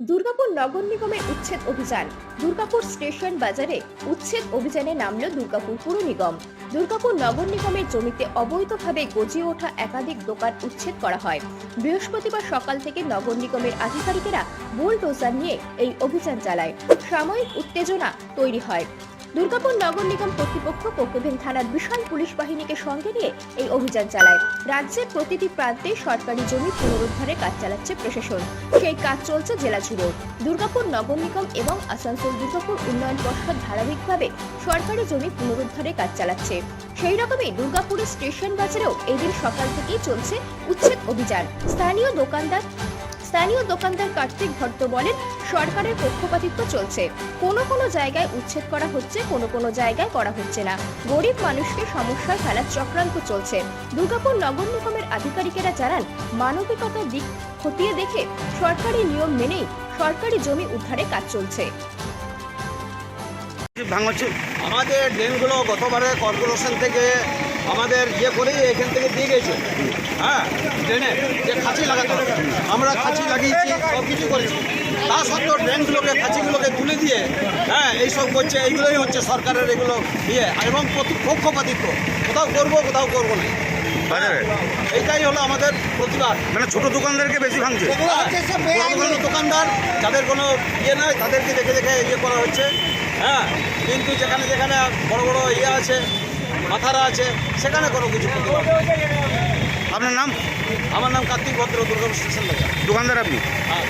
দুর্গাপুর নগর নিগমের উচ্ছেদ অভিযান। দুর্গাপুর স্টেশন বাজারে উচ্ছেদ অভিযানে নামল দুর্গাপুর পুর নিগম। দুর্গাপুর নগর নিগমের জমিতে অবৈধভাবে গজিয়ে ওঠা একাধিক দোকান উচ্ছেদ করা হয়। বৃহস্পতিবার সকাল থেকে নগর নিগমের আধিকারিকেরা বুলডোজার নিয়ে এই অভিযান চালায়। সাময়িক উত্তেজনা তৈরি হয়। দুর্গাপুর নগর নিগম কর্তৃপক্ষ কোকেভেন থানার বিশাল পুলিশ বাহিনীকে সঙ্গে নিয়ে এই অভিযান চালায়। রাজ্যের প্রতিটি প্রান্তে সরকারি জমি পুনরুদ্ধারের কাজ চালাচ্ছে প্রশাসন। সেই কাজ চলছে জেলা জুড়েও দুর্গাপুর নগর নিগম এবং আসানসোল দুর্গাপুর উন্নয়ন পর্ষদ ধারাবাহিকভাবে সরকারি জমি পুনরুদ্ধারের কাজ চালাচ্ছে। সেই রকমই দুর্গাপুরের স্টেশন বাজারেও এদিন সকাল থেকেই চলছে উচ্ছেদ অভিযান। স্থানীয় দোকানদার স্থানীয় দোকানদার কার্তিক ভট্ট বলেন, সরকারের পক্ষপাতিত্ব চলছে। কোনো কোনো জায়গায় উচ্ছেদ করা হচ্ছে, কোনো কোনো জায়গায় করা হচ্ছে না। গরিব মানুষকে সমস্যায় ফেলার চক্রান্ত চলছে। দুর্গাপুর নগর নিগমের আধিকারিকেরা জানান, মানবিকতার দিক খতিয়ে দেখে সরকারি নিয়ম মেনেই সরকারি জমি উদ্ধারে কাজ চলছে। ভাঙছে আমাদের ড্রেনগুলো গতবারে কর্পোরেশন থেকে আমাদের ইয়ে করেই এখান থেকে দিয়ে গেছে। হ্যাঁ ড্রেনে যে খাঁচি লাগাতে হবে। আমরা খাঁচি লাগিয়েছি সব কিছু করেছি। তা সত্ত্বেও ড্রেনগুলোকে খাঁচিগুলোকে তুলে দিয়ে হ্যাঁ এইসব করছে এইগুলোই হচ্ছে সরকারের এগুলো ইয়ে এবং পক্ষপাতিত্ব কোথাও করব কোথাও করব না। বাজারে এইটাই হলো আমাদের প্রতিবাদ। মানে ছোট দোকানদারকে বেশি ভাঙছে। দোকানদার যাদের কোনো ইয়ে নাই তাদেরকে দেখে দেখে ইয়ে করা হচ্ছে। হ্যাঁ কিন্তু যেখানে যেখানে বড় বড় ইয়ে আছে মাথারা আছে সেখানে কোনো কিছু। আপনার নাম? আমার নাম কার্তিক ভদ্র দুর্গাপুর স্টেশন দোকানদার আপনি? হ্যাঁ।